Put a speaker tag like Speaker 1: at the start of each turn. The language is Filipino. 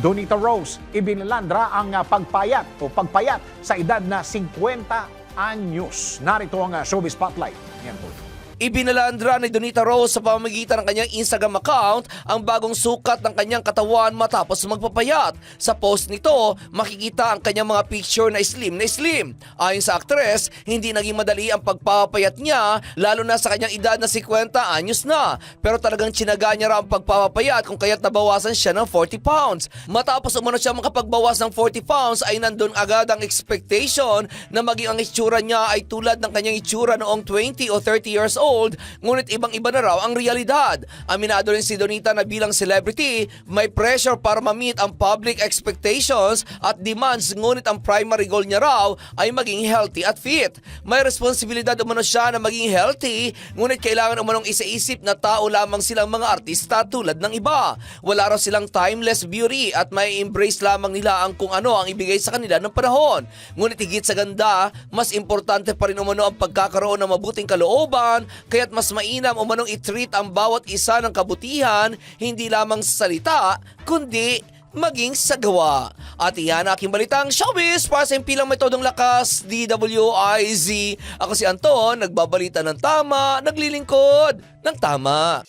Speaker 1: Donita Rose, ibinilandra ang ah, pagpayat o pagpayat sa edad na 50 anyos. Narito ang ah, Showbiz Spotlight. Yan po.
Speaker 2: Ibinalandra ni Donita Rose sa pamamagitan ng kanyang Instagram account ang bagong sukat ng kanyang katawan matapos magpapayat. Sa post nito, makikita ang kanyang mga picture na slim na slim. Ayon sa aktres, hindi naging madali ang pagpapayat niya lalo na sa kanyang edad na 50 anyos na. Pero talagang tsinaga niya raw ang pagpapayat kung kaya't nabawasan siya ng 40 pounds. Matapos umano siya makapagbawas ng 40 pounds ay nandun agad ang expectation na maging ang itsura niya ay tulad ng kanyang itsura noong 20 o 30 years old ngunit ibang-iba na raw ang realidad. Aminado rin si Donita na bilang celebrity may pressure para ma-meet ang public expectations at demands ngunit ang primary goal niya raw ay maging healthy at fit. May responsibilidad umano siya na maging healthy ngunit kailangan umanong isaisip na tao lamang silang mga artista tulad ng iba. Wala raw silang timeless beauty at may embrace lamang nila ang kung ano ang ibigay sa kanila ng panahon. Ngunit higit sa ganda, mas importante pa rin umano ang pagkakaroon ng mabuting kalooban kaya't mas mainam umanong i-treat ang bawat isa ng kabutihan hindi lamang sa salita kundi maging sa gawa. At iyan aking balitang showbiz para sa impilang metodong lakas DWIZ. Ako si Anton, nagbabalita ng tama, naglilingkod ng tama.